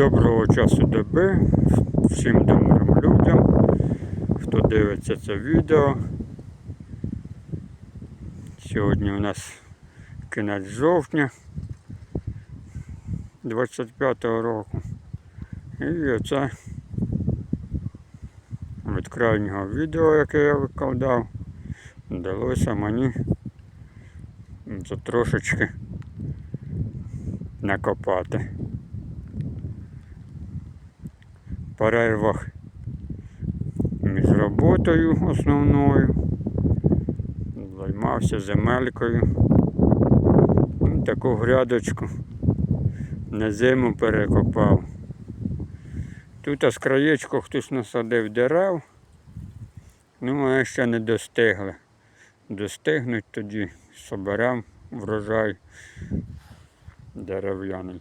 Доброго часу доби всім добрим людям, хто дивиться це відео. Сьогодні у нас кінець жовтня 25-го року. І оце від крайнього відео, яке я викладав, вдалося мені це трошечки накопати. Перервах між роботою основною. Займався земелькою. Таку грядочку на зиму перекопав. Тут з краєчку хтось насадив дерев, ну а ще не достигли. Достигнуть тоді соберем врожай дерев'яний.